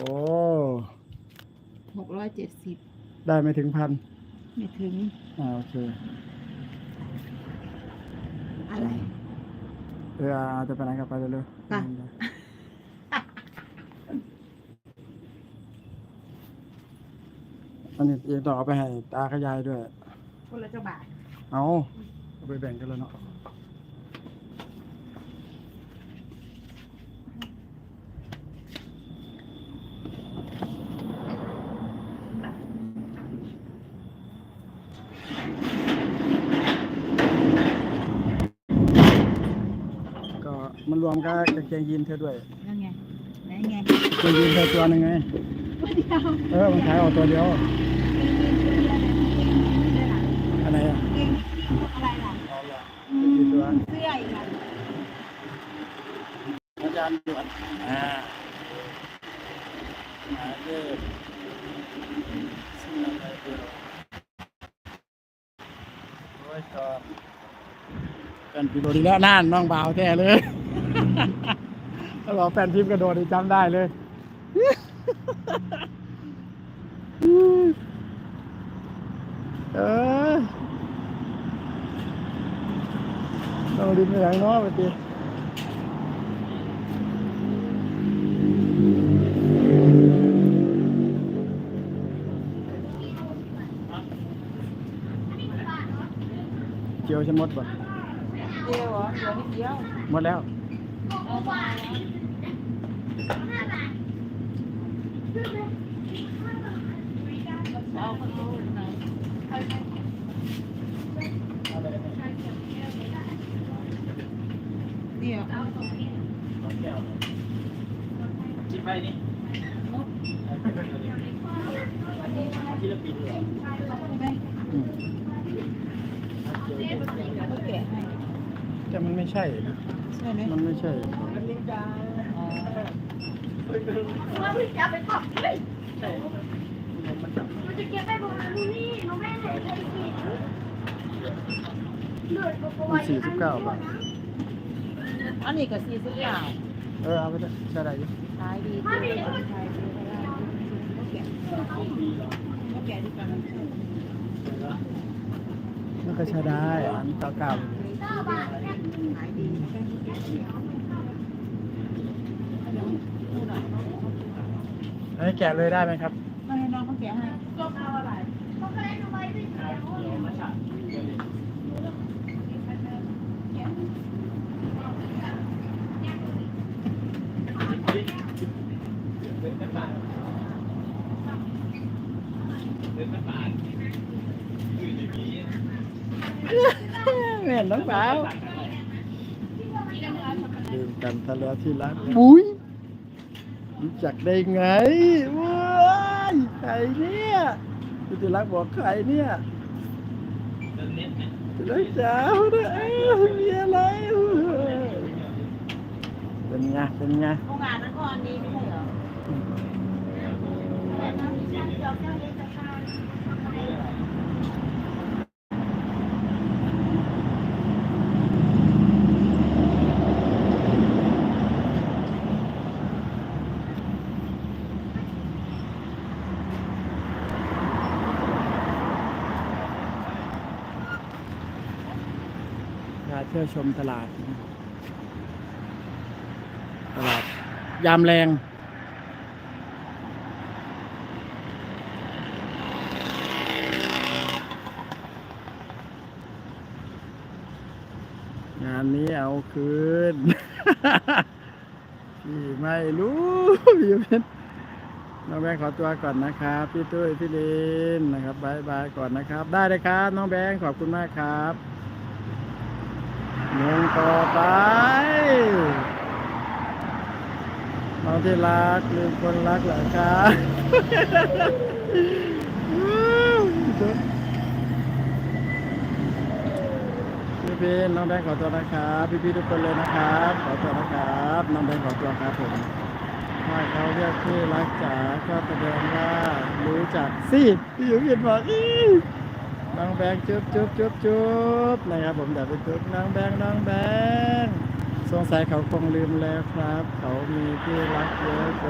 โอ้ หกร้อยเจ็ดสิบได้ไม่ถึงพันไม่ถึงอ่าโอเค อะไร เออเอาจะไปไหนกันไปเร็วๆไปอันนี้เองต้องเอาไปให้ตาขยายด้วย คนละเจ้าบาท เอาเอาไปแบ่งกันแล้วเนาะก็ มันรวมกับกางเกงยีนเธอด้วยนั่นไงนั่นไงกางเกงยีนเธอตัวหนึ่งไงเออมันขายออกตัวเดียวอะไรอะอะไรล่ะเอาละอืยีนมตัวเสื้ออีกอะอาจารย์ด่วนอ่าหมายเลขสี่อะไรเดียวโอ้ยก่อนกันพิมพ์ดีแล้วน่านน้องบ่าวแท้เลย ถ้าบอกแฟนพิมพ์กระโดดนี่จำได้เลยเออต้องดินไปอย่างเน้อยไปตีเจียวจะหมดป่ะเดียวเหรอเดียวนิดเดียวหมดแล้ว เอามาเอาข้างนอกไหนเดี๋ยว คิดไปนี่ศิลปินเหรอ อืม ก็แกะให้ ย แต่มันไม่ใช่นะ ใช่ไหมมันไม่ใช่ อ๋อมันจะเก็บไปบอกว่าดูนี่น้องแม่ไหนจะไปกินเลือดก็ปล่มัอนยสี่สิบเก้าบาท อันนี้ก็สี่สิบเก้าเออเอาไปเถอะใช่ได้อยู่ขายดีขายดีขายดีก็แกะก็แกะดีกว่านั้นมันก็ใช้ได้อันเก้าเก้าขายดีพูดหน่อยอันนี้แกะเลยได้ไหมครับไม่น้องเขาแกะให้ก็เอาอะไรเขาก็เลยทำไมไม่เสียเห็นน้องสาวดื่มกันทะเลาะที่รักบุ้ยรู้จักได้ไงว้ายใครเนี่ยที่รักบอกใครเนี่ยที่รักสาวนะเอ้ยมีอะไรเป็นไงเป็นไงโรงงานนั้นก็อันนี้ไม่ใช่เหรอ พา เที่ยวชมตลาด ตลาด ยามแรง งานนี้เอาคืนพี่ไม่รู้พี่เป็นน้องแบงขอตัวก่อนนะครับ พี่ตุ้ยพี่ลินนะครับบายบายก่อนนะครับ ได้เลยครับ น้องแบงขอบคุณมากครับ เงินต่อไปน้องที่รักลืมคนรักเหรอครับพี่พีนน้องแบงค์ขอตัวนะครับ พี่พี่ๆทุกคนเลยนะครับ ขอตัวนะครับ น้องแบงค์ขอตัวครับผมถ้าเขาเรียกพี่รักจ๋าก็แสดงว่ารู้จักสิพี่อยู่กินบอกอี แบงค์จุ๊บจุ๊บจุ๊บจุ๊บนะครับผมเดี๋ยวไปจุ๊บน้องแบงค์น้องแบงค์สงสัยเขาคงลืมแล้วครับ เขามีพี่รักเยอะ